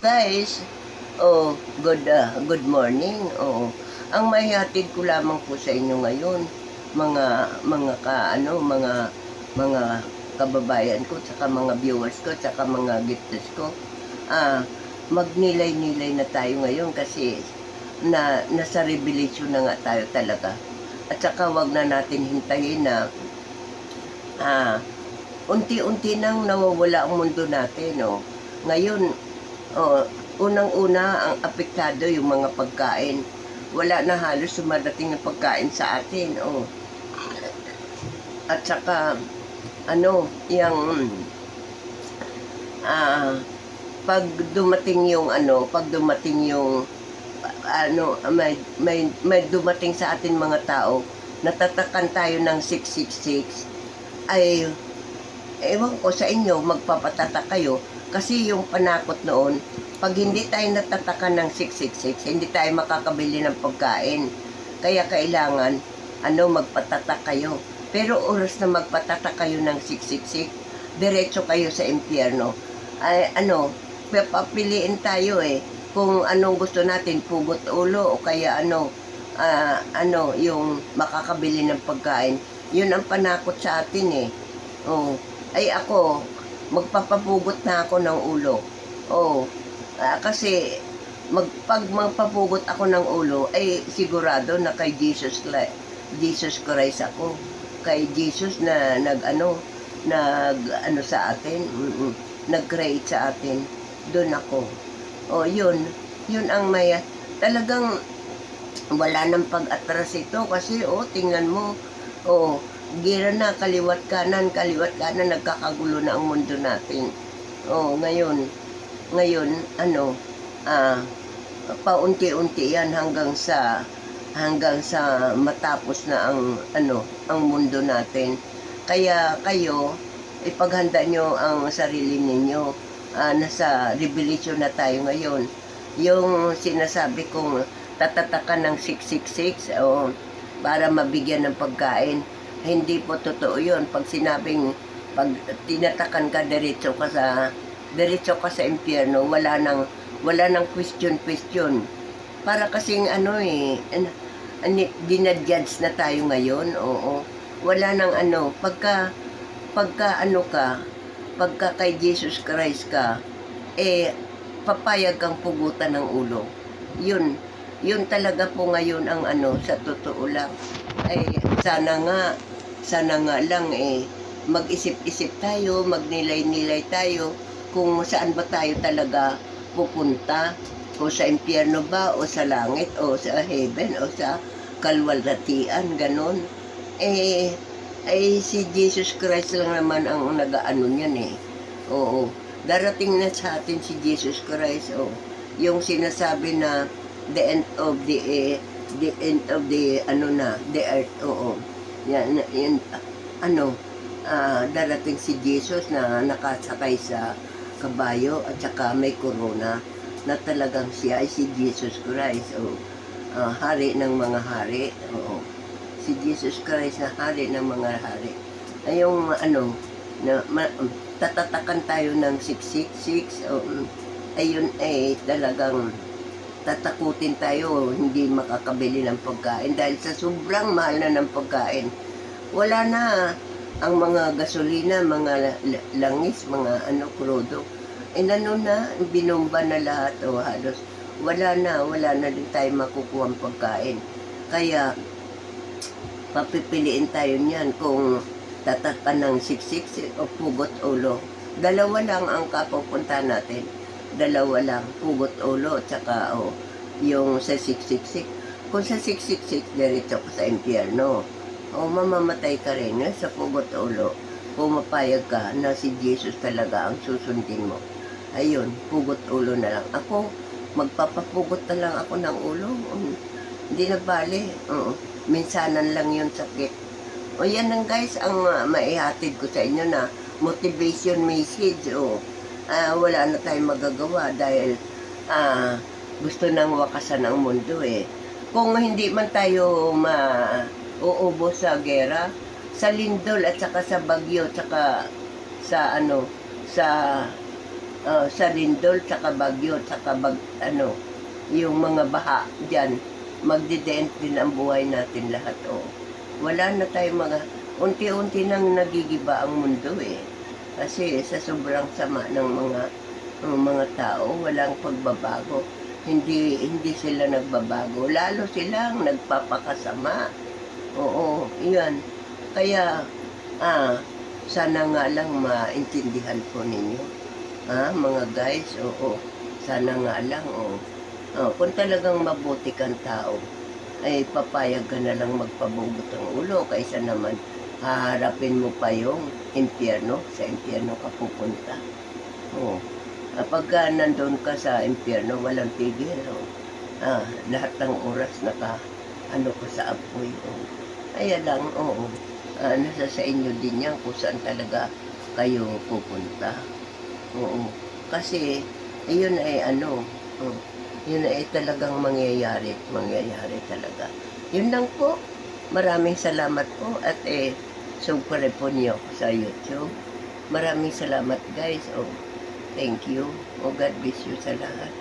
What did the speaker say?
Guys, oh, good uh, good morning. Oh, ang mahihatid ko lamang po sa inyo ngayon, mga mga ka ano, mga mga kababayan ko, saka mga viewers ko, saka mga gifters ko. Ah, magnilay-nilay na tayo ngayon kasi na nasa revelation na nga tayo talaga. At saka wag na natin hintayin na ah, unti-unti nang nawawala ang mundo natin, no. Ngayon, Oh, unang-una ang apektado yung mga pagkain. Wala na halos sumadating ng pagkain sa atin. Oh. At saka ano, yung ah pag dumating yung ano, pag dumating yung ano, may, may, may dumating sa atin mga tao, natatakan tayo ng 666, ay ewan ko sa inyo, magpapatata kayo, kasi yung panakot noon, pag hindi tayo natataka ng 666, hindi tayo makakabili ng pagkain. Kaya kailangan, ano, magpatatak kayo. Pero oras na magpatatak kayo ng 666, diretso kayo sa impyerno. Ay, ano, papiliin tayo eh. Kung anong gusto natin, pugot ulo o kaya ano, ah, ano, yung makakabili ng pagkain. Yun ang panakot sa atin eh. Oh, ay ako, magpapapugot na ako ng ulo. Oh, ah, kasi mag, pag magpapugot ako ng ulo, ay sigurado na kay Jesus, Jesus Christ ako. Kay Jesus na nag ano, nag ano sa atin, mm, nag-create sa atin. Doon ako. Oh, yun. Yun ang may talagang wala nang pag-atras ito kasi oh, tingnan mo. Oh, gira na kaliwat kanan, kaliwat kanan nagkakagulo na ang mundo natin. Oh, ngayon, ngayon ano, ah paunti-unti yan hanggang sa hanggang sa matapos na ang ano, ang mundo natin. Kaya kayo ipaghanda nyo ang sarili ninyo. Ah, nasa revelation na tayo ngayon. Yung sinasabi kong tatatakan ng 666 o para mabigyan ng pagkain. Hindi po totoo yun. Pag sinabing, pag tinatakan ka, diretso ka sa, diretso ka sa impyerno, wala nang, wala nang question-question. Para kasing ano eh, dinadjudge na tayo ngayon, oo. Wala nang ano, pagka, pagka ano ka, pagka kay Jesus Christ ka, eh, papayag kang pugutan ng ulo. Yun, yun talaga po ngayon ang ano, sa totoo lang. Ay, sana nga, sana nga lang eh, mag-isip-isip tayo, magnilay-nilay tayo kung saan ba tayo talaga pupunta. Kung sa impyerno ba, o sa langit, o sa heaven, o sa kalwalhatian, ganon. Eh, ay si Jesus Christ lang naman ang nag-ano niyan eh. Oo. Darating na sa atin si Jesus Christ, oh. Yung sinasabi na the end of the eh, the end of the ano na, the earth, oo. Yan, yan ano, ah, darating si Jesus na nakasakay sa kabayo at saka may corona na talagang siya ay si Jesus Christ, oh. Ah, hari ng mga hari, oo si Jesus Christ na hari ng mga hari. Ay yung ano, na ma, tatatakan tayo ng 666, um, ayun ay talagang tatakutin tayo, hindi makakabili ng pagkain dahil sa sobrang mahal na ng pagkain. Wala na ang mga gasolina, mga la- la- langis, mga ano, krudo. Eh ano na, binomba na lahat o halos. Wala na, wala na din tayo makukuha ang pagkain. Kaya, papipiliin tayo niyan kung tatakan ng siksik o pugot ulo. Dalawa lang ang kapupunta natin. Dalawa lang, pugot ulo, tsaka o, yung sa siksiksik. Kung sa siksiksik, diretso ka sa impyerno. O mamamatay ka rin eh, sa pugot ulo. Pumapayag ka na si Jesus talaga ang susundin mo. Ayun, pugot ulo na lang. Ako, magpapapugot na lang ako ng ulo. Um, Hindi na bali. Oo minsanan lang yung sakit. O yan lang guys, ang uh, maihatid ko sa inyo na motivation message. O, ah, wala na tayong magagawa dahil ah, gusto nang wakasan ang mundo eh. Kung hindi man tayo mauubo sa gera, sa lindol at saka sa bagyo, saka sa ano, sa ah, sa Rindol, sa Bagyo, sa Bag, ano, yung mga baha dyan, magdident din ang buhay natin lahat. Oh. Wala na tayong mga, unti-unti nang nagigiba ang mundo eh. Kasi sa sobrang sama ng mga ng mga tao, walang pagbabago. Hindi hindi sila nagbabago, lalo silang nagpapakasama. Oo, 'yan. Kaya ah sana nga lang maintindihan po ninyo. Ah, mga guys, oo. Sana nga lang, oo. Oh, kung talagang mabuti kang tao, ay papayag ka na lang magpabugot ang ulo kaysa naman haharapin mo pa yung impyerno, sa impyerno ka pupunta. Oo. Kapag ka nandun ka sa impyerno, walang tigil. Oh. Ah, lahat ng oras naka ano ka sa apoy. Oh. Kaya lang, oo. Ah, nasa sa inyo din yan kung saan talaga kayo pupunta. Oo. Kasi, yun ay ano, oh, yun ay talagang mangyayari. Mangyayari talaga. Yun lang po. Maraming salamat po at eh, subscribe po niyo sa YouTube. Maraming salamat guys. Oh, thank you. Oh, God bless you sa lahat.